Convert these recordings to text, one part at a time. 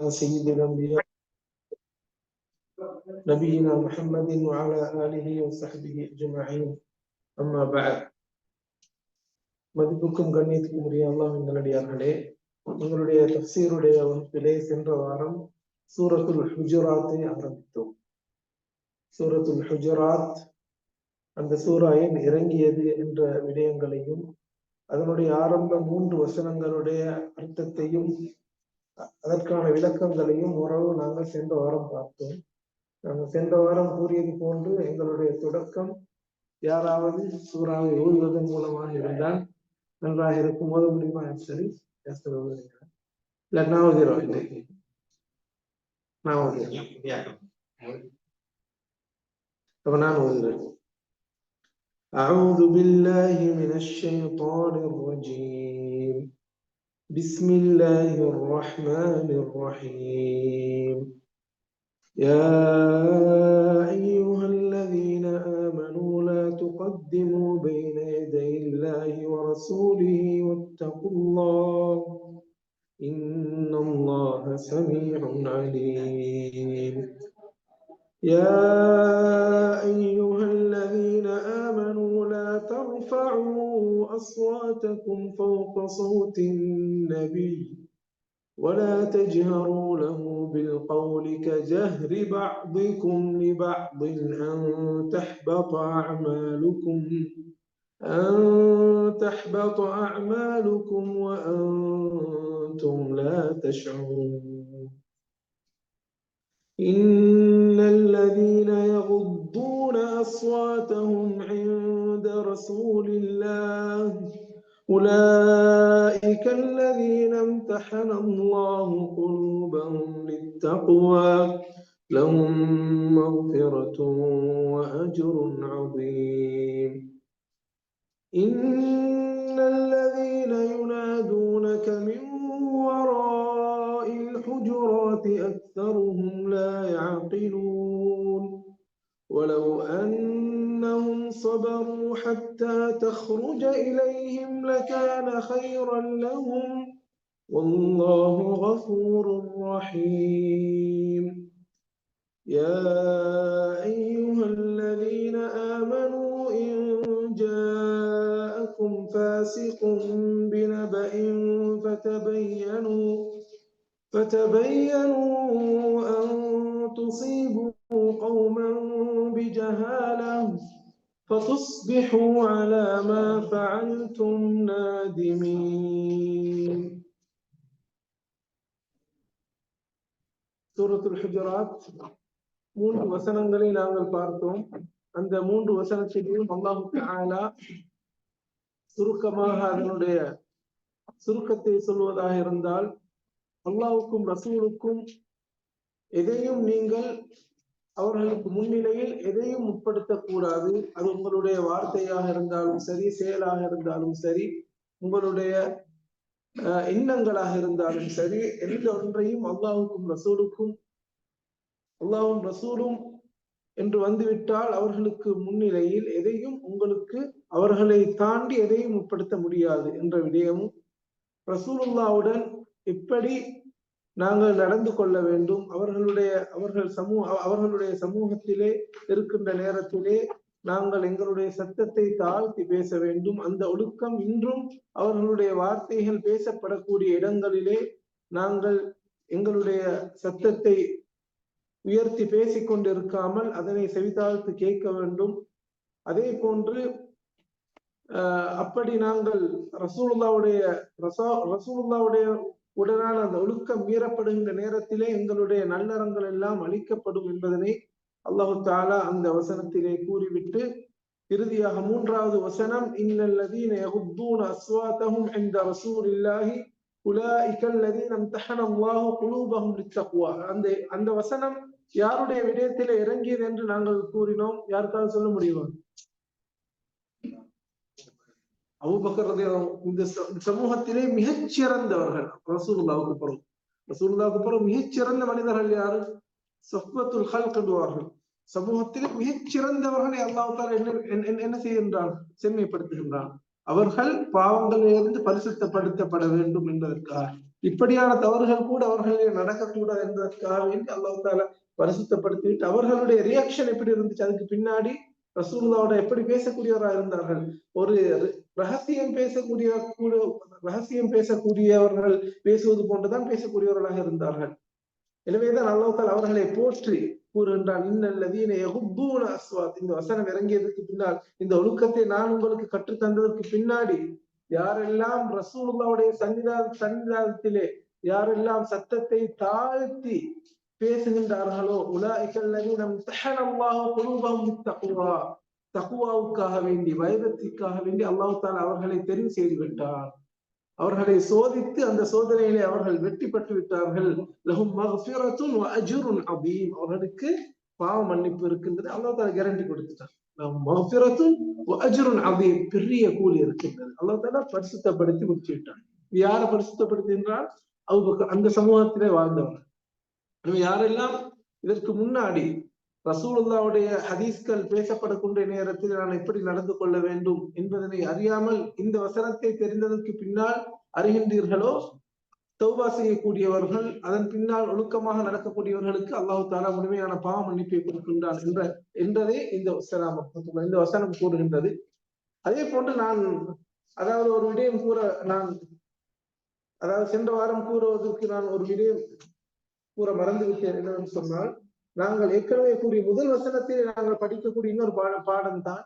سيد الأنبياء نبينا محمد وعلى آله وصحبه أجمعين أما بعد மதிப்புக்கும் கண்ணியத்துக்கும் உரிய அல்லாஹ் நல்லடியார்களே உங்களுடைய தப்சீருடைய வகுப்பிலே சென்ற வாரம் சூரத்துல் ஹுஜராத்தை ஆரம்பித்தோம் சூரத்துல் ஹுஜராத் அந்த சூராயின் இறங்கியது என்ற விடயங்களையும் அதனுடைய ஆரம்ப மூன்று வசனங்களுடைய அர்த்தத்தையும் அதற்கான விளக்கங்களையும் ஓரளவு நாங்கள் சென்ற வாரம் பார்த்தோம் நாங்கள் சென்ற வாரம் கூறியது போன்று எங்களுடைய தொடக்கம் யாராவது சூறாவை ஓதுவதன் மூலமாக இருந்தால் நன்றாக இருக்கும் ஓத முடியுமா சரி இல்ல நான் ஓதிரோம் இன்னைக்கு நான் ஓதுறேன் அப்ப நான் ஓதுறேன் أعوذ بالله من الشيطان الرجيم بسم الله الرحمن الرحيم يا أيها الذين آمنوا لا تقدموا بين يدي الله ورسوله واتقوا الله إن الله سميع عليم يا أيها ترفعوا أصواتكم فوق صوت النبي ولا تجهروا له بالقول كجهر بعضكم لبعض أن تحبط أعمالكم أن تحبط أعمالكم وأنتم لا تشعرون. إن الذين يغضون أصواتهم عند رسول الله أولئك الذين امتحن الله قلوبهم للتقوى لهم مغفرة وأجر عظيم. إن الذين ينادونك من صبروا حتى تخرج إليهم لكان خيرا لهم. والله غفور رحيم. يا أيها الذين آمنوا إن جاءكم فاسق بنبأ فتبينوا فتبينوا أن تصيبوا قوما بجهالة. فتصبحوا على ما فعلتم نادمين சூரத்துல் ஹுஜராத் மூன்று வசனங்களை நாங்கள் பார்த்தோம் அந்த மூன்று வசனத்திலையும் அல்லாஹு தஆலா சுருக்கமாக அதனுடைய சுருக்கத்தை சொல்வதாக இருந்தால் அல்லாவுக்கும் ரசூலுக்கும் எதையும் நீங்கள் அவர்களுக்கு முன்னிலையில் எதையும் உட்படுத்தக்கூடாது அது உங்களுடைய வார்த்தையாக இருந்தாலும் சரி செயலாக இருந்தாலும் சரி உங்களுடைய எண்ணங்களாக இருந்தாலும் சரி எந்த ஒன்றையும் அல்லாவுக்கும் ரசூலுக்கும் அல்லாவும் ரசூலும் என்று வந்துவிட்டால் அவர்களுக்கு முன்னிலையில் எதையும் உங்களுக்கு அவர்களை தாண்டி எதையும் உட்படுத்த முடியாது என்ற விடயமும் ரசூலுல்லாவுடன் எப்படி நாங்கள் நடந்து கொள்ள வேண்டும். அவர்களுடைய அவர்கள் சமூக அவர்களுடைய சமூகத்திலே இருக்கின்ற நேரத்திலே நாங்கள் எங்களுடைய சத்தத்தை தாழ்த்தி பேச வேண்டும். அந்த ஒழுக்கம் இன்றும் அவர்களுடைய வார்த்தைகள் பேசப்படக்கூடிய இடங்களிலே நாங்கள் எங்களுடைய சத்தத்தை உயர்த்தி பேசிக்கொண்டிருக்காமல் அதனை செவிதாழ்த்து கேட்க வேண்டும். அதே போன்று அப்படி நாங்கள் ரசூலுல்லாவுடைய ரசா ரசூலுல்லாவுடைய உடனால் அந்த ஒழுக்கம் மீறப்படுகின்ற நேரத்திலே எங்களுடைய நல்லறங்கள் எல்லாம் அளிக்கப்படும் என்பதனை அல்லாஹு தாலா அந்த வசனத்திலே கூறிவிட்டு இறுதியாக மூன்றாவது வசனம் இன்னல்லதீன யகுத்தூன அஸ்வாத்தஹும் இந்த ரசூலில்லாஹி உலாயிக அல்லதீன அல்லாஹு குலூபஹும் லித்தக்வா. அந்த அந்த வசனம் யாருடைய விடயத்திலே இறங்கியது என்று நாங்கள் கூறினோம். யாருக்காவது சொல்ல முடியுமா? அபுபக்கர் இந்த சமூகத்திலே மிகச்சிறந்தவர்கள் ரசூல்லாவுக்கு பிறகு ரசூல்லாவுக்கு பிறகு மிகச்சிறந்த மனிதர்கள் யாரு சஃபத்துல் ஹல் கண்டுவார்கள் சமூகத்திலே மிகச்சிறந்தவர்களை அல்லாஹால என்ன என்ன செய்கின்றான் செம்மைப்படுத்துகின்றான் அவர்கள் பாவங்களிலிருந்து பரிசுத்தப்படுத்தப்பட வேண்டும் என்பதற்காக இப்படியான தவறுகள் கூட அவர்களே நடக்கக்கூடாது என்பதற்காக வேண்டி அல்லாஹ் பரிசுத்தப்படுத்திவிட்டு அவர்களுடைய ரியாக்ஷன் எப்படி இருந்துச்சு அதுக்கு பின்னாடி ரசூல்லாவோட எப்படி பேசக்கூடியவராக இருந்தார்கள் ஒரு ரகசியம் பேசக்கூடிய கூட ரகசியம் பேசக்கூடியவர்கள் பேசுவது போன்றுதான் பேசக்கூடியவர்களாக இருந்தார்கள். எனவேதான் அல்லாஹால் அவர்களை போற்றி கூறுகின்றான் இன்னல்லதீன யகுப்பூன அஸ்வாத். இந்த வசனம் இறங்கியதற்கு பின்னால் இந்த ஒழுக்கத்தை நான் உங்களுக்கு கற்றுத் தந்ததற்கு பின்னாடி யாரெல்லாம் ரசூலுல்லாவுடைய சன்னிதான சன்னிதானத்திலே யாரெல்லாம் சத்தத்தை தாழ்த்தி பேசுகின்றார்களோ உலாய்கல்லதீன இம்தஹனல்லாஹு குலூபஹும் பித்தக்வா தகுவாவுக்காக வேண்டி வைரத்திற்காக வேண்டி அல்லாஹ் தாலா அவர்களை தெரிவு செய்து விட்டார் அவர்களை சோதித்து அந்த சோதனையிலே அவர்கள் வெற்றி பெற்று விட்டார்கள். லஹும் மக்ஃபிரத்துன் அவர்களுக்கு பாவ மன்னிப்பு இருக்கின்றது. அல்லா தாலா கேரண்டி கொடுத்துட்டார் லஹும் மக்ஃபிரத்துன் வ பெரிய கூலி இருக்கின்றது. அல்லா தாலா பரிசுத்தப்படுத்தி முடிச்சு விட்டார் யாரை பரிசுத்தப்படுத்தி என்றால் அவங்க அந்த சமூகத்திலே வாழ்ந்தவர் யாரெல்லாம் இதற்கு முன்னாடி ரசூலுல்லாவுடைய ஹதீஸ்கள் பேசப்படக்கூடிய நேரத்தில் நான் எப்படி நடந்து கொள்ள வேண்டும் என்பதனை அறியாமல் இந்த வசனத்தை தெரிந்ததற்கு பின்னால் அறிகின்றீர்களோ? தௌபா செய்யக்கூடியவர்கள் அதன் பின்னால் ஒழுக்கமாக நடக்கக்கூடியவர்களுக்கு அல்லாஹு தாலா முழுமையான பாவ மன்னிப்பை கொடுக்கின்றான் என்ற என்றதே இந்த வசனம். இந்த வசனம் கூறுகின்றது. அதே போன்று நான் அதாவது ஒரு விடயம் கூற நான் அதாவது சென்ற வாரம் கூறுவதற்கு நான் ஒரு விடயம் கூற மறந்து விட்டேன் என்னவென்று சொன்னால் நாங்கள் ஏற்கனவே கூறிய முதல் வசனத்திலே நாங்கள் படிக்கக்கூடிய இன்னொரு பாட பாடம் தான்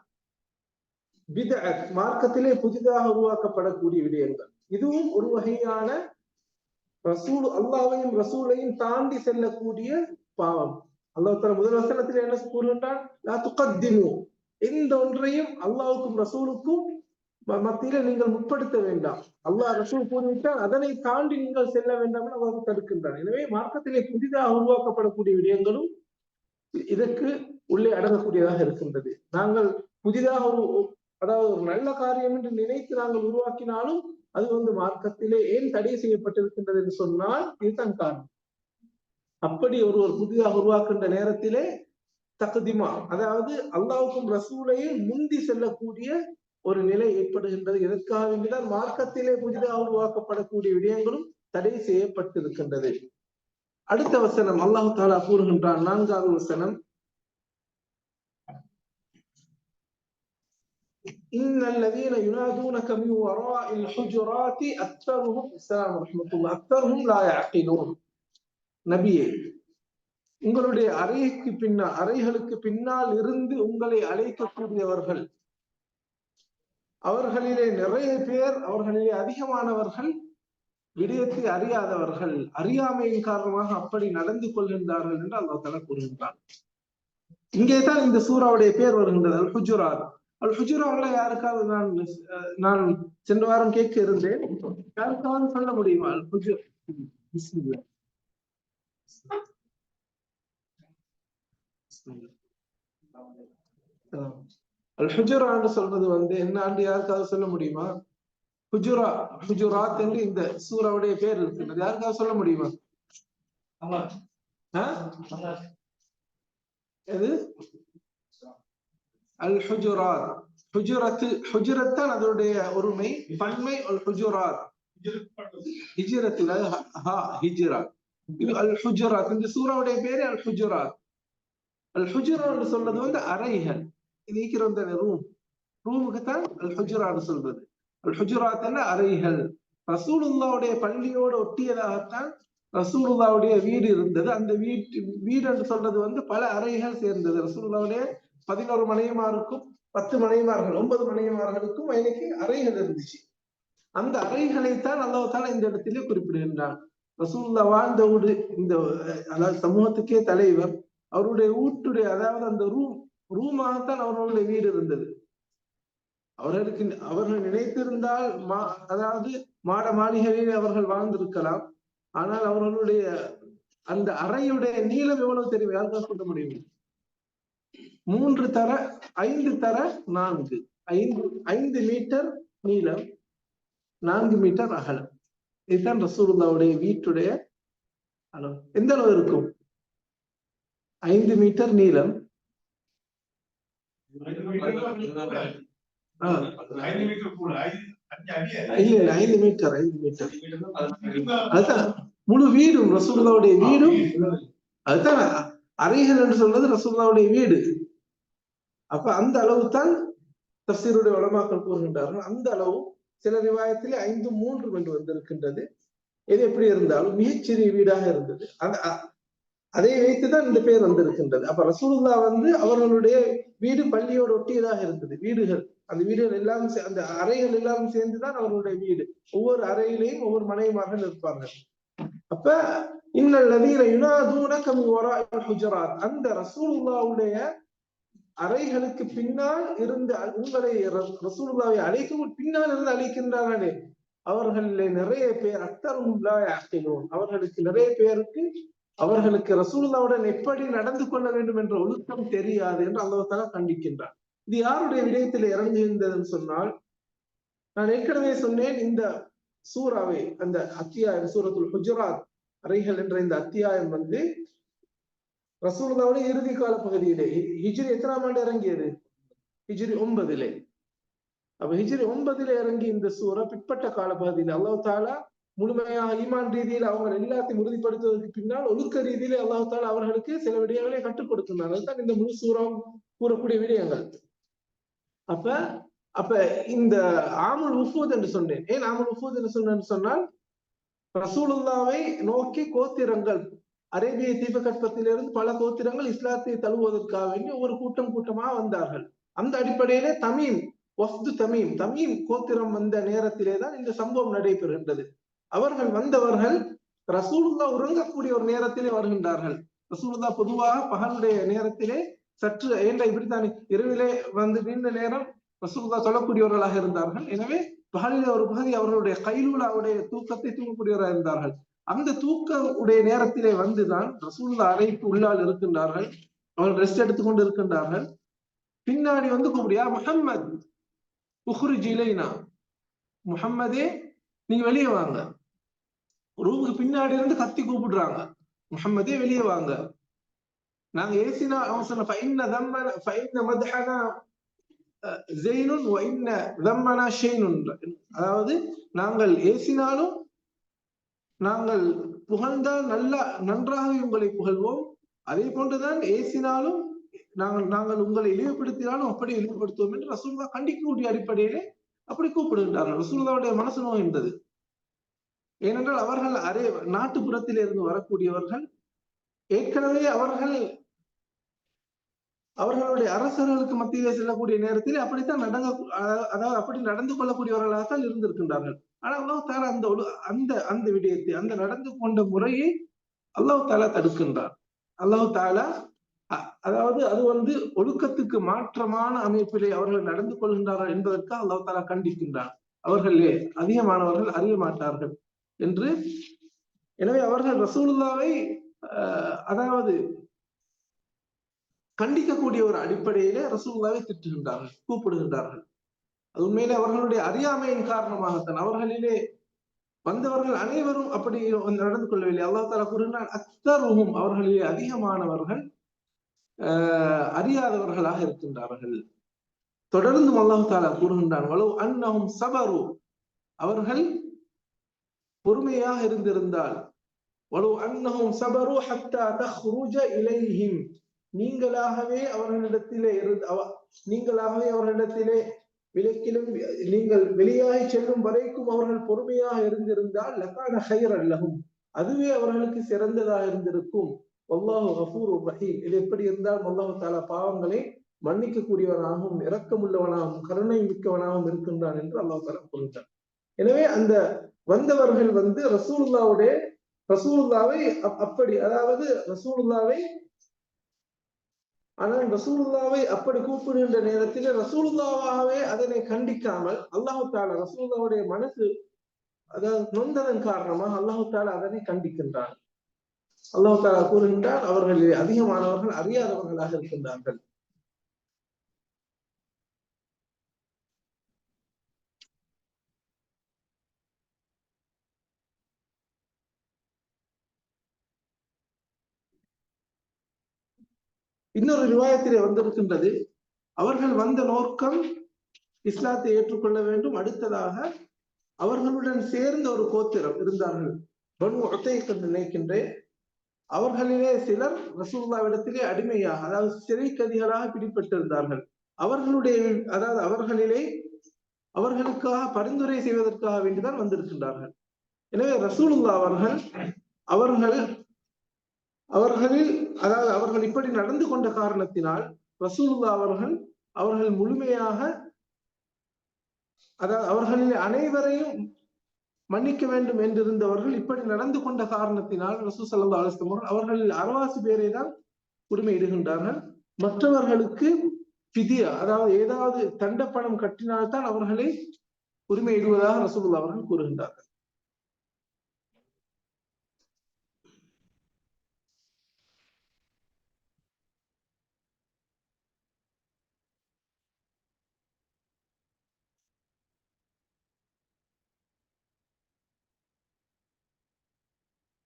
மார்க்கத்திலே புதிதாக உருவாக்கப்படக்கூடிய விடயங்கள். இதுவும் ஒரு வகையான ரசூல் அல்லாவையும் ரசூலையும் தாண்டி செல்லக்கூடிய பாவம். அல்லாஹ் முதல் வசனத்தில் என்ன கூறுகின்றான்? எந்த ஒன்றையும் அல்லாவுக்கும் ரசூலுக்கும் மத்தியில நீங்கள் முற்படுத்த வேண்டாம். அல்லாஹ் ரசூல் கூறிவிட்டால் அதனை தாண்டி நீங்கள் செல்ல வேண்டாம் என அவர் தடுக்கின்றார் எனவே மார்க்கத்திலே புதிதாக உருவாக்கப்படக்கூடிய விடயங்களும் இதற்கு உள்ளே அடங்கக்கூடியதாக இருக்கின்றது. நாங்கள் புதிதாக ஒரு அதாவது ஒரு நல்ல காரியம் என்று நினைத்து நாங்கள் உருவாக்கினாலும் அது வந்து மார்க்கத்திலே ஏன் தடை செய்யப்பட்டிருக்கின்றது என்று சொன்னால் இதுதான் காரணம். அப்படி ஒருவர் புதிதாக உருவாக்கின்ற நேரத்திலே தகுதிமா அதாவது அல்லாவுக்கும் ரசூலையே முந்தி செல்லக்கூடிய ஒரு நிலை ஏற்படுகின்றது எதற்காக வேண்டிதான் மார்க்கத்திலே புதிதாக உருவாக்கப்படக்கூடிய விடயங்களும் தடை செய்யப்பட்டிருக்கின்றது அடுத்த வசனம் அல்லாஹு தாலா கூறுகின்றான் நான்காவது வசனம் إن الذين ينادونك من وراء الحجرات أكثرهم السلام ورحمة الله أكثرهم لا يعقلون நபியே உங்களுடைய அறைக்கு பின்னால் அறைகளுக்கு பின்னால் இருந்து உங்களை அழைக்கக்கூடியவர்கள் அவர்களிலே நிறைய பேர் அவர்களிலே அதிகமானவர்கள் விடயத்தை அறியாதவர்கள் அறியாமையின் காரணமாக அப்படி நடந்து கொள்கின்றார்கள் என்று அல்லா தலா கூறுகின்றார் இங்கேதான் இந்த சூறாவுடைய பேர் வருகின்றது அல் ஹுஜுராத் அல் ஹுஜுராவில் யாருக்காவது நான் நான் சென்ற வாரம் கேட்க இருந்தேன். யாருக்காவது சொல்ல முடியுமா அல் ஹுஜு அல் ஹுஜுரான்னு சொல்றது வந்து என்ன ஆண்டு யாருக்காவது சொல்ல முடியுமா? ஹுஜுரா ஹுஜுராத் என்று இந்த சூறாவுடைய பேர் இருக்கின்றது யாருக்காவது சொல்ல முடியுமா? எது? அல் ஹுஜுராத் ஹுஜுரத்து ஹுஜுரத்தான் அதனுடைய ஒருமை பன்மை அல் ஹுஜுராத் ஹிஜிரத்தில் ஹிஜிரா. இது அல் ஹுஜுராத் இந்த சூறாவுடைய பேரு அல் ஹுஜுராத் அல் ஹுஜுரா என்று சொல்றது வந்து அறைகள். இருக்கிறோம் தானே ரூம்? ரூமுக்கு தான் அல் ஹுஜுரான்னு சொல்றது அல் ஹுஜுராத் அறைகள். ரசூலுல்லாவுடைய பள்ளியோடு ஒட்டியதாகத்தான் ரசூலுல்லாவுடைய வீடு இருந்தது. அந்த வீட்டு வீடு என்று சொல்றது வந்து பல அறைகள் சேர்ந்தது. ரசூலுல்லாவுடைய பதினோரு மனைவிமாருக்கும் பத்து மனைவிமார்கள் ஒன்பது மனைவிமார்களுக்கும் எனக்கு அறைகள் இருந்துச்சு. அந்த அறைகளைத்தான் அல்லாஹால இந்த இடத்திலே குறிப்பிடுகின்றான். ரசூல்லா வாழ்ந்த வீடு இந்த அதாவது சமூகத்துக்கே தலைவர். அவருடைய வீட்டுடைய அதாவது அந்த ரூம் ரூமாகத்தான் அவர்களுடைய வீடு இருந்தது. அவர்களுக்கு அவர்கள் நினைத்திருந்தால் மா அதாவது மாட மாளிகையில் அவர்கள் வாழ்ந்திருக்கலாம். ஆனால் அவர்களுடைய அந்த அறையுடைய நீளம் எவ்வளவு தெரியும்? யாருக்காக சொல்ல முடியும்? மூன்று தர ஐந்து தர நான்கு. ஐந்து ஐந்து மீட்டர் நீளம் நான்கு மீட்டர் அகலம். இதுதான் ரசூலுல்லாவுடைய வீட்டுடைய அளவு. எந்த அளவு இருக்கும்? ஐந்து மீட்டர் நீளம் இல்ல ஐந்து மீட்டர் ஐந்து மீட்டர். அதுதான். முழு வீடும் ரசூலுல்லாவுடைய வீடும். அதுதான். அறைகள் என்று சொல்றது ரசூலுல்லாவுடைய வீடு. அப்ப அந்த அளவு தான் தப்சீருடைய வளமாக்கள் கூறுகின்றார்கள். அந்த அளவு சில ரிவாயத்திலே ஐந்து மூன்று என்று வந்திருக்கின்றது. எது எப்படி இருந்தாலும் மிகச்சிறிய வீடாக இருந்தது. அந்த அதை வைத்துதான் இந்த பேர் வந்திருக்கின்றது. அப்ப ரசூலுல்லா வந்து அவர்களுடைய வீடு பள்ளியோடு ஒட்டியதாக இருந்தது. வீடுகள். அந்த வீடுகள் எல்லாம் அந்த அறைகள் எல்லாம் சேர்ந்துதான் அவர்களுடைய வீடு. ஒவ்வொரு அறையிலையும் ஒவ்வொரு மனையுமாக இருப்பார்கள். அப்ப இன்னல் யுனாதூன கமி ஹுஜராத். அந்த ரசூலுல்லாவுடைய அறைகளுக்கு பின்னால் இருந்த உங்களை ரசூலுல்லாவை அழைக்கும் பின்னால் இருந்து அழைக்கின்றார்களே. அவர்களில் நிறைய பேர் அக்தரும் அவர்களுக்கு நிறைய பேருக்கு அவர்களுக்கு ரசூலுல்லாவுடன் எப்படி நடந்து கொள்ள வேண்டும் என்ற ஒழுக்கம் தெரியாது என்று அல்லாஹால கண்டிக்கின்றார் இது யாருடைய விடயத்தில் இறங்குகின்றதுன்னு சொன்னால் நான் ஏற்கனவே சொன்னேன் இந்த சூறாவை அந்த அத்தியாயம் சூரத்துல் குஜராத் அறைகள் என்ற இந்த அத்தியாயம் வந்து ரசூலுல்லாவோட இறுதி கால பகுதியிலே ஹிஜ்ரி எத்தனாம் ஆண்டு இறங்கியது? ஹிஜ்ரி ஒன்பதிலே. அப்ப ஹிஜ்ரி ஒன்பதிலே இறங்கி இந்த சூறா பிற்பட்ட கால பகுதியில் அல்லாஹ் தாலா முழுமையாக ஈமான் ரீதியில் அவங்க எல்லாத்தையும் உறுதிப்படுத்துவதற்கு பின்னால் ஒழுக்க ரீதியிலே அல்லாஹ் அவர்களுக்கு சில விடயங்களை கற்றுக் கொடுக்கின்றார் அதுதான் இந்த முழு சூறம் கூறக்கூடிய விடயங்கள். அப்ப அப்ப இந்த ஆமுல் உஃபூத் என்று சொன்னேன். ஏன் ஆமுல் உஃபூத் என்று சொன்னேன்னு சொன்னால் ரசூலுல்லாவை நோக்கி கோத்திரங்கள் அரேபிய தீபகற்பத்திலிருந்து பல கோத்திரங்கள் இஸ்லாத்தை தழுவுவதற்காக வேண்டி ஒரு கூட்டம் கூட்டமாக வந்தார்கள். அந்த அடிப்படையிலே தமிம் வஃப்து தமிம் தமிம் கோத்திரம் வந்த நேரத்திலே தான் இந்த சம்பவம் நடைபெறுகின்றது. அவர்கள் வந்தவர்கள் ரசூலுல்லா உறங்கக்கூடிய ஒரு நேரத்திலே வருகின்றார்கள். ரசூலுல்லா பொதுவாக பகலுடைய நேரத்திலே சற்று ஏண்டா இப்படித்தான்? இரவிலே வந்து நீண்ட நேரம் ரசூலுல்லா சொல்லக்கூடியவர்களாக இருந்தார்கள். எனவே பகலிலே ஒரு பகுதி அவர்களுடைய கைலூலாவுடைய தூக்கத்தை தூங்கக்கூடியவராக இருந்தார்கள். அந்த தூக்க உடைய நேரத்திலே வந்துதான் ரசூல்லா அறைக்கு உள்ளால் இருக்கின்றார்கள். அவர்கள் ரெஸ்ட் எடுத்துக்கொண்டு இருக்கின்றார்கள். பின்னாடி வந்து கூப்பிடியா முகம்மது உஹ்ரு ஜிலைனா முகம்மதே நீங்க வெளியே வாங்க. ரூமுக்கு பின்னாடி இருந்து கத்தி கூப்பிடுறாங்க. முகம்மதே வெளியே வாங்க. நாங்க ஏசினா அவன் சொன்ன ஃபைன்ன தம்மன ஃபைன்ன மத்ஹனா ஜெயினுன் வைன்ன தம்மனா ஷெய்னுன் அதாவது நாங்கள் ஏசினாலும் நாங்கள் புகழ்ந்தால் நல்லா நன்றாக உங்களை புகழ்வோம். அதே போன்றுதான் ஏசினாலும் நாங்கள் நாங்கள் உங்களை இழிவுபடுத்தினாலும் அப்படி இழிவுபடுத்துவோம் என்று ரசூல்லா கண்டிக்கக்கூடிய அடிப்படையிலே அப்படி கூப்பிடுகின்றார்கள். ரசூல்லாவுடைய மனசு நோய் நோகின்றது ஏனென்றால் அவர்கள் அரே நாட்டுப்புறத்தில் இருந்து வரக்கூடியவர்கள் ஏற்கனவே அவர்கள் அவர்களுடைய அரசர்களுக்கு மத்தியிலே செல்லக்கூடிய நேரத்தில் அப்படித்தான் நடங்க அதாவது அப்படி நடந்து கொள்ளக்கூடியவர்களாகத்தான் இருந்திருக்கின்றார்கள். ஆனால் அல்லாஹ் தாலா அந்த அந்த அந்த விடயத்தை அந்த நடந்து கொண்ட முறையை அல்லாஹ் தாலா தடுக்கின்றார் அல்லாஹ் தாலா அதாவது அது வந்து ஒழுக்கத்துக்கு மாற்றமான அமைப்பிலே அவர்கள் நடந்து கொள்கின்றார்கள் என்பதற்கு அல்லாஹ் தாலா கண்டிக்கின்றார் அவர்களே அதிகமானவர்கள் அறிய மாட்டார்கள். என்று. எனவே அவர்கள் ரசூலுல்லாவை அதாவது கண்டிக்கக்கூடிய ஒரு அடிப்படையிலே ரசூல்லாவை திட்டுகின்றார்கள் கூப்பிடுகின்றார்கள். அது உண்மையிலே அவர்களுடைய அறியாமையின் காரணமாகத்தான். அவர்களிலே வந்தவர்கள் அனைவரும் அப்படி நடந்து கொள்ளவில்லை. அல்லா தாலா கூறுகிறான் அக்தருகும் அவர்களிலே அதிகமானவர்கள் அறியாதவர்களாக இருக்கின்றார்கள். தொடர்ந்து அல்லாஹு தாலா கூறுகின்றான் வலு அன்னஹும் சபரு அவர்கள் பொறுமையாக இருந்திருந்தால். சபரு நீங்களாகவே அவர்களிடத்திலே இருந்து நீங்களாகவே அவர்களிடத்திலே விலக்கிலும் நீங்கள் வெளியாகி செல்லும் வரைக்கும் அவர்கள் பொறுமையாக இருந்திருந்தால் லக்கான ஹைர் அல்லகும் அதுவே அவர்களுக்கு சிறந்ததாக இருந்திருக்கும். அல்லாஹு ஹஃபூர் ரஹீம். இது எப்படி இருந்தால் அல்லாஹு தாலா பாவங்களை மன்னிக்க கூடியவனாகவும் இரக்கமுள்ளவனாகவும் கருணை மிக்கவனாகவும் இருக்கின்றான் என்று அல்லாஹு தாலா கூறுகிறார் எனவே அந்த வந்தவர்கள் வந்து ரசூலுல்லாவுடைய ரசூலுல்லாவை அப்படி அதாவது ரசூலுல்லாவை ஆனால் ரசூலுல்லாவை அப்படி கூப்பிடுகின்ற நேரத்தில் ரசூலுல்லாவாகவே அதனை கண்டிக்காமல் அல்லாஹு தாலா ரசூலுல்லாவுடைய மனசு அதாவது நொந்ததன் காரணமாக அல்லாஹு தாலா அதனை கண்டிக்கின்றான். அல்லாஹு தாலா கூறுகின்றான் அவர்களில் அதிகமானவர்கள் அறியாதவர்களாக இருக்கின்றார்கள். இன்னொரு ரிவாயத்திலே வந்திருக்கின்றது. அவர்கள் வந்த நோக்கம் இஸ்லாத்தை ஏற்றுக்கொள்ள வேண்டும். அடுத்ததாக அவர்களுடன் சேர்ந்த ஒரு கோத்திரம் இருந்தார்கள். பனு ஒத்தைக்கு நினைக்கின்றேன். அவர்களிலே சிலர் ரசூல்லாவிடத்திலே அடிமையாக அதாவது சிறை கதிகளாக பிடிபட்டிருந்தார்கள். அவர்களுடைய அதாவது அவர்களிலே அவர்களுக்காக பரிந்துரை செய்வதற்காக வேண்டிதான் வந்திருக்கின்றார்கள். எனவே ரசூலுல்லா அவர்கள் அவர்கள் அவர்களில் அதாவது அவர்கள் இப்படி நடந்து கொண்ட காரணத்தினால் ரசூலுல்லா அவர்கள் அவர்கள் முழுமையாக அதாவது அவர்களில் அனைவரையும் மன்னிக்க வேண்டும் என்றிருந்தவர்கள் இப்படி நடந்து கொண்ட காரணத்தினால் ரசூ சல்லா அலுவலம் அவர்களில் அறவாசி பேரை தான் உரிமையிடுகின்றார்கள். மற்றவர்களுக்கு பிதியா அதாவது ஏதாவது தண்டப்பணம் கட்டினால்தான் அவர்களை உரிமையிடுவதாக ரசூல் அவர்கள் கூறுகின்றார்கள்.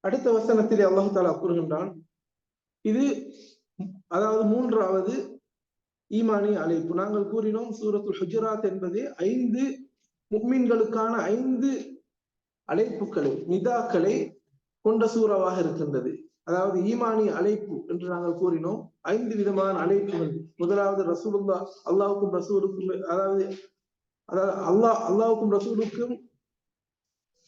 அடுத்த வசனத்திலே அல்லாஹு தாலா கூறுகின்றான் இது அதாவது மூன்றாவது ஈமானி அழைப்பு. நாங்கள் கூறினோம் சூரத்துல் ஹுஜராத் என்பது ஐந்து முக்மீன்களுக்கான ஐந்து அழைப்புகளை நிதாக்களை கொண்ட சூறாவாக இருக்கின்றது. அதாவது ஈமானி அழைப்பு என்று நாங்கள் கூறினோம். ஐந்து விதமான அழைப்புகள். முதலாவது ரசூலுல்லா அல்லாவுக்கும் ரசூலுக்கும் அதாவது அதாவது அல்லாஹ் அல்லாவுக்கும் ரசூலுக்கும்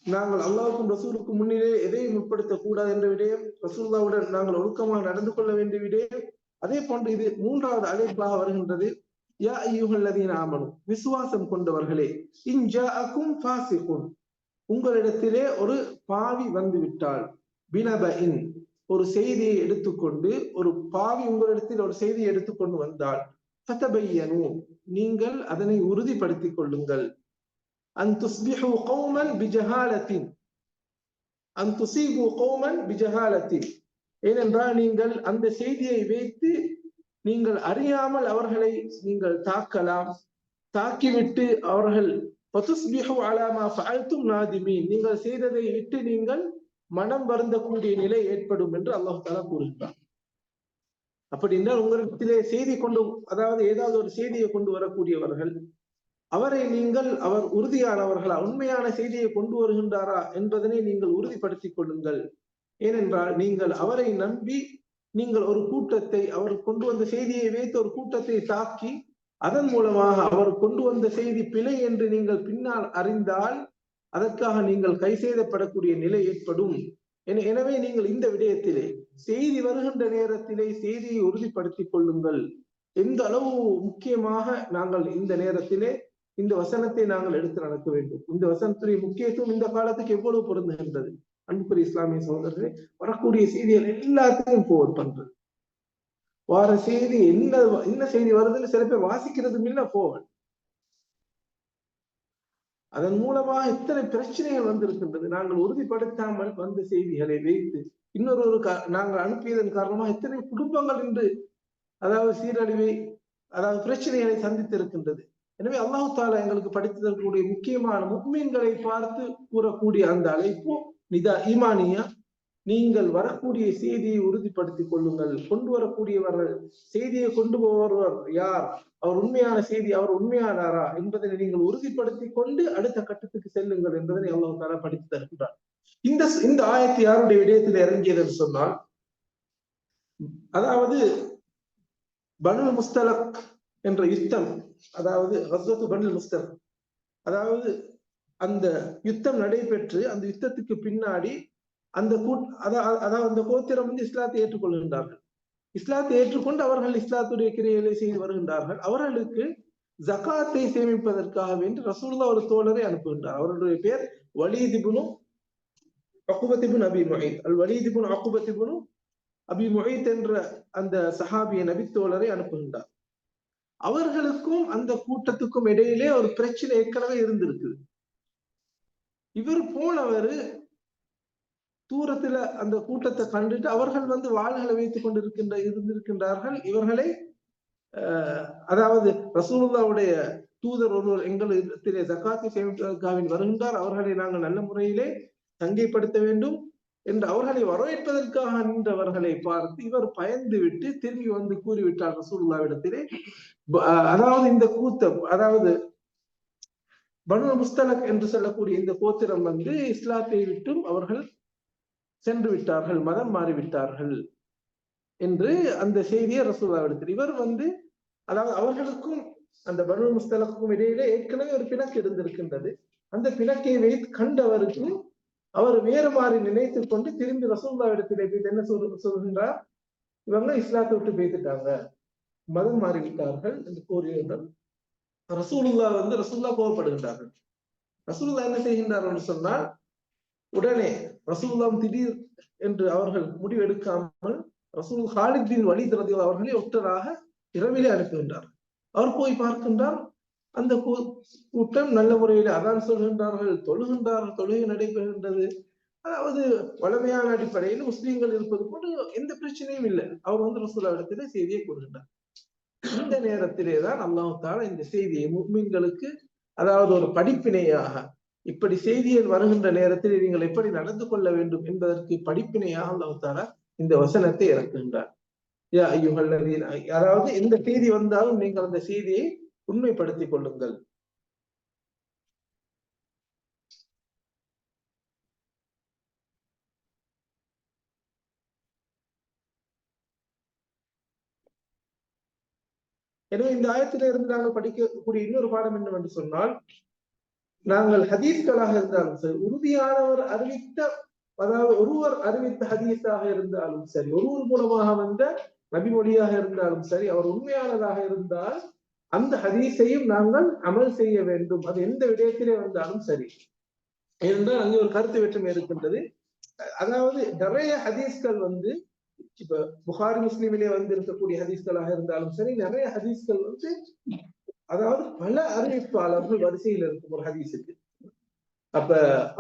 நாங்கள் அல்லாவுக்கும் ரசூலுக்கும் முன்னிலே எதையும் முற்படுத்தக் கூடாது என்ற விடயம் ரசூல்லாவுடன் நாங்கள் ஒழுக்கமாக நடந்து கொள்ள வேண்டிய விடயம். அதே போன்று இது மூன்றாவது அழைப்பாக வருகின்றது. யா ஐயுகல்லதீன் ஆமனும் விசுவாசம் கொண்டவர்களே இன்ஜாஅக்கும் ஃபாசிகுன் உங்களிடத்திலே ஒரு பாவி வந்து விட்டால் பினப இன் ஒரு செய்தியை எடுத்துக்கொண்டு ஒரு பாவி உங்களிடத்தில் ஒரு செய்தியை எடுத்துக்கொண்டு வந்தால் ஃபதபையனு நீங்கள் அதனை உறுதிப்படுத்திக் கொள்ளுங்கள். அன் துஸ்பிஹு கௌமன் பிஜஹாலத்தின் அன் துசீபு கௌமன் பிஜஹாலத்தின் ஏனென்றால் நீங்கள் அந்த செய்தியை வைத்து நீங்கள் அறியாமல் அவர்களை நீங்கள் தாக்கலாம். தாக்கிவிட்டு அவர்கள் நீங்கள் செய்ததை விட்டு நீங்கள் மனம் வருந்தக்கூடிய நிலை ஏற்படும் என்று அல்லாஹு தாலா கூறுகிறார் அப்படி என்றால் உங்களிடத்திலே செய்தி கொண்டு அதாவது ஏதாவது ஒரு செய்தியை கொண்டு வரக்கூடியவர்கள் அவரை நீங்கள் அவர் உறுதியானவர்களா உண்மையான செய்தியை கொண்டு வருகின்றாரா என்பதனை நீங்கள் உறுதிப்படுத்திக் கொள்ளுங்கள். ஏனென்றால் நீங்கள் அவரை நம்பி நீங்கள் ஒரு கூட்டத்தை அவர் கொண்டு வந்த செய்தியை வைத்து ஒரு கூட்டத்தை தாக்கி அதன் மூலமாக அவர் கொண்டு வந்த செய்தி பிழை என்று நீங்கள் பின்னால் அறிந்தால் அதற்காக நீங்கள் கை செய்தப்படக்கூடிய நிலை ஏற்படும். எனவே நீங்கள் இந்த விடயத்திலே செய்தி வருகின்ற நேரத்திலே செய்தியை உறுதிப்படுத்திக் கொள்ளுங்கள். எந்த அளவு முக்கியமாக நாங்கள் இந்த நேரத்திலே இந்த வசனத்தை நாங்கள் எடுத்து நடக்க வேண்டும். இந்த வசனத்துடைய முக்கியத்துவம் இந்த காலத்துக்கு எவ்வளவு பொருந்துகின்றது? அன்புக்குரிய இஸ்லாமிய சகோதரர்களே வரக்கூடிய செய்திகள் எல்லாத்தையும் போர் பண்றது. வார செய்தி என்ன என்ன செய்தி வருதுன்னு சில பேர் வாசிக்கிறதும் இல்ல போவன் அதன் மூலமாக இத்தனை பிரச்சனைகள் வந்திருக்கின்றது. நாங்கள் உறுதிப்படுத்தாமல் வந்த செய்திகளை வைத்து இன்னொரு ஒரு நாங்கள் அனுப்பியதன் காரணமாக எத்தனை குடும்பங்கள் இன்று அதாவது சீரழிவை அதாவது பிரச்சனைகளை சந்தித்திருக்கின்றது. எனவே அல்லாஹு தாலா எங்களுக்கு படித்ததற்குரிய முக்கியமான முக்மீன்களை பார்த்து கூறக்கூடிய அந்த அழைப்பு நிதா ஈமானியா நீங்கள் வரக்கூடிய செய்தியை உறுதிப்படுத்திக் கொள்ளுங்கள். கொண்டு வரக்கூடியவர்கள் செய்தியை கொண்டு போவர் யார்? அவர் உண்மையான செய்தி அவர் உண்மையானாரா என்பதனை நீங்கள் உறுதிப்படுத்தி கொண்டு அடுத்த கட்டத்துக்கு செல்லுங்கள் என்பதனை அல்லாஹு தாலா படித்து தருகின்றார். இந்த இந்த ஆயத்து யாருடைய விடயத்தில் இறங்கியதுன்னு சொன்னால் அதாவது பனு முஸ்தலக் என்ற யுத்தம் அதாவது ஹஸ்ரத்து பனில் முஸ்தர் அதாவது அந்த யுத்தம் நடைபெற்று அந்த யுத்தத்துக்கு பின்னாடி அந்த கூட் அதாவது அந்த கோத்திரம் வந்து இஸ்லாத்தை ஏற்றுக்கொள்கின்றார்கள். இஸ்லாத்தை ஏற்றுக்கொண்டு அவர்கள் இஸ்லாத்துடைய கிரியைகளை செய்து வருகின்றார்கள். அவர்களுக்கு ஜகாத்தை சேமிப்பதற்காக வேண்டி ரசூல்லா ஒரு தோழரை அனுப்புகின்றார். அவருடைய பேர் வலிதிபுனும் அகுபத்திபுன் அபி மொஹித் அல் வலிதிபுன் அகுபத்திபுனும் அபி மொஹித் என்ற அந்த சஹாபிய நபித்தோழரை அனுப்புகின்றார். அவர்களுக்கும் அந்த கூட்டத்துக்கும் இடையிலே ஒரு பிரச்சனை ஏற்கனவே இருந்திருக்கு இவர் போனவர் தூரத்துல அந்த கூட்டத்தை கண்டுட்டு அவர்கள் வந்து வாள்களை வைத்துக் கொண்டிருக்கின்ற இருந்திருக்கின்றார்கள். இவர்களை அதாவது ரசூலுல்லாவுடைய தூதர் ஒருவர் எங்களிடத்திலே ஜக்காத்தை சேமிப்பதற்காக வருகின்றார். அவர்களை நாங்கள் நல்ல முறையிலே தங்கைப்படுத்த வேண்டும். என்று அவர்களை வரவேற்பதற்காக நின்றவர்களை பார்த்து இவர் பயந்து விட்டு திரும்பி வந்து கூறிவிட்டார் ரசூல்லாவிடத்திலே அதாவது இந்த கூத்தம் அதாவது பனு முஸ்தலக் என்று சொல்லக்கூடிய இந்த கோத்திரம் வந்து இஸ்லாத்தை விட்டும் அவர்கள் சென்று விட்டார்கள் மதம் மாறிவிட்டார்கள் என்று அந்த செய்தியை ரசூல்லாவிடத்தில் இவர் வந்து அதாவது அவர்களுக்கும் அந்த பனு முஸ்தலக்கும் இடையிலே ஏற்கனவே ஒரு பிணக்கு இருந்திருக்கின்றது. அந்த பிணக்கை வைத்து கண்டவருக்கு அவர் வேறு மாறி நினைத்து கொண்டு திரும்பி ரசூல்லா இடத்திலே போய் என்ன சொல் சொல்கின்றார்? இவங்க இஸ்லாத்தை விட்டு பேசிட்டாங்க மதம் மாறிவிட்டார்கள் என்று கூறியுடன் ரசூலுல்லா வந்து ரசூல்லா கோவப்படுகின்றார்கள். ரசூலுல்லா என்ன செய்கின்றார் என்று சொன்னால் உடனே ரசூல்லாம் திடீர் என்று அவர்கள் முடிவெடுக்காமல் ரசூல் ஹாலித் பின் வலித் ரதி அவர்களை ஒற்றராக இரவிலே அனுப்புகின்றார். அவர் போய் பார்க்கின்றார் அந்த கூட்டம் நல்ல முறையில் அதான் சொல்கின்றார்கள் தொழுகின்றார்கள் தொழுகை நடைபெறுகின்றது. அதாவது வளமையான அடிப்படையில் முஸ்லீம்கள் இருப்பது போன்று எந்த பிரச்சனையும் இல்லை. அவர் வந்து ரசூலா செய்தியை கூறுகின்றார். இந்த நேரத்திலே தான் அல்லாஹால இந்த செய்தியை முக்மீன்களுக்கு அதாவது ஒரு படிப்பினையாக இப்படி செய்தியில் வருகின்ற நேரத்தில் நீங்கள் எப்படி நடந்து கொள்ள வேண்டும் என்பதற்கு படிப்பினையாக அல்லாஹால இந்த வசனத்தை இறக்குகின்றார். அதாவது எந்த செய்தி வந்தாலும் நீங்கள் அந்த செய்தியை உண்மைப்படுத்திக் கொள்ளுங்கள். எனவே இந்த ஆயத்தில இருந்து நாங்கள் படிக்கக்கூடிய இன்னொரு பாடம் என்னவென்று சொன்னால் நாங்கள் ஹதீஸ்களாக இருந்தாலும் சரி உறுதியானவர் அறிவித்த அதாவது ஒருவர் அறிவித்த ஹதீஸாக இருந்தாலும் சரி ஒருவர் மூலமாக வந்த நபிமொழியாக இருந்தாலும் சரி அவர் உண்மையானதாக இருந்தால் அந்த ஹதீஸையும் நாங்கள் அமல் செய்ய வேண்டும். அது எந்த விடயத்திலே வந்தாலும் சரி. ஏனென்றால் அங்கே ஒரு கருத்து வெற்றம் இருக்கின்றது. அதாவது நிறைய ஹதீஸ்கள் வந்து இப்ப புகார் முஸ்லீமிலே வந்து இருக்கக்கூடிய ஹதீஸ்களாக இருந்தாலும் சரி நிறைய ஹதீஸ்கள் வந்து அதாவது பல அறிவிப்பாளர்கள் வரிசையில் இருக்கும் ஒரு ஹதீஸுக்கு. அப்ப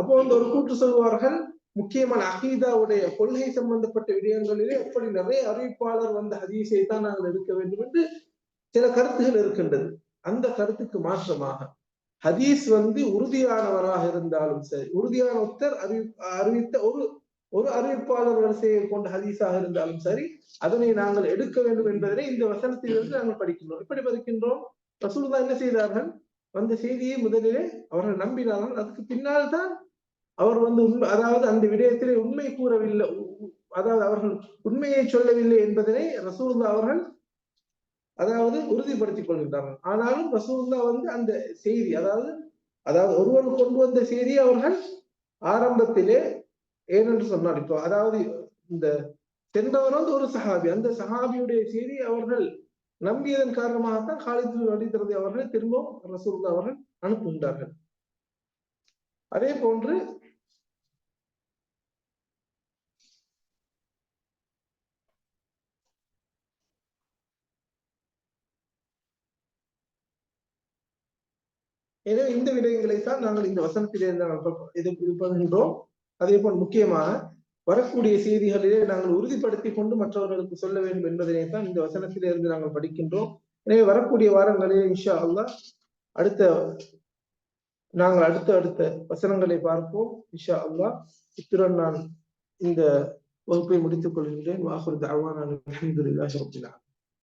அப்போ வந்து ஒரு கூற்று சொல்வார்கள் முக்கியமான அகீதாவுடைய கொள்கை சம்பந்தப்பட்ட விடயங்களிலே எப்படி நிறைய அறிவிப்பாளர் வந்த ஹதீஸை தான் நாங்கள் எடுக்க வேண்டும் என்று சில கருத்துகள் இருக்கின்றது. அந்த கருத்துக்கு மாற்றமாக ஹதீஸ் வந்து உறுதியானவராக இருந்தாலும் சரி உறுதியான ஒருத்தர் அறிவி அறிவித்த ஒரு ஒரு அறிவிப்பாளர் வரிசையை கொண்ட ஹதீஸாக இருந்தாலும் சரி அதனை நாங்கள் எடுக்க வேண்டும் என்பதனை இந்த வசனத்திலிருந்து நாங்கள் படிக்கின்றோம். எப்படி படிக்கின்றோம். ரசூல்லா என்ன செய்தார்கள்? வந்த செய்தியை முதலிலே அவர்கள் நம்பினார்கள். அதுக்கு பின்னால் தான் அவர் வந்து உண்மை அதாவது அந்த விடயத்திலே உண்மை கூறவில்லை அதாவது அவர்கள் உண்மையை சொல்லவில்லை என்பதனை ரசூல்லா அவர்கள் அதாவது உறுதிப்படுத்திக் கொள்கின்றார்கள் ஆனாலும் ரசூல்லா வந்து அந்த செய்தி அதாவது அதாவது ஒருவர் கொண்டு வந்த செய்தி அவர்கள் ஆரம்பத்திலே ஏனென்று சொன்னார் இப்போ அதாவது இந்த சென்றவர் வந்து ஒரு சஹாபி அந்த சஹாபியுடைய செய்தி அவர்கள் நம்பியதன் காரணமாகத்தான் காலிது வழித்தரதை அவர்கள் திரும்பவும் ரசூல்லா அவர்கள் அனுப்புகின்றார்கள். அதே போன்று எனவே இந்த விடயங்களை தான் நாங்கள் இந்த வசனத்திலிருந்து இது இது அதே போல் முக்கியமாக வரக்கூடிய செய்திகளிலே நாங்கள் உறுதிப்படுத்தி கொண்டு மற்றவர்களுக்கு சொல்ல வேண்டும் என்பதனை தான் இந்த வசனத்திலிருந்து நாங்கள் படிக்கின்றோம். எனவே வரக்கூடிய வாரங்களிலே இன்ஷா அல்லா அடுத்த நாங்கள் அடுத்த அடுத்த வசனங்களை பார்ப்போம். இன்ஷா அல்லா இத்துடன் நான் இந்த வகுப்பை முடித்துக் கொள்கின்றேன். வாகுர் தாவான அலமதுல்லாஹி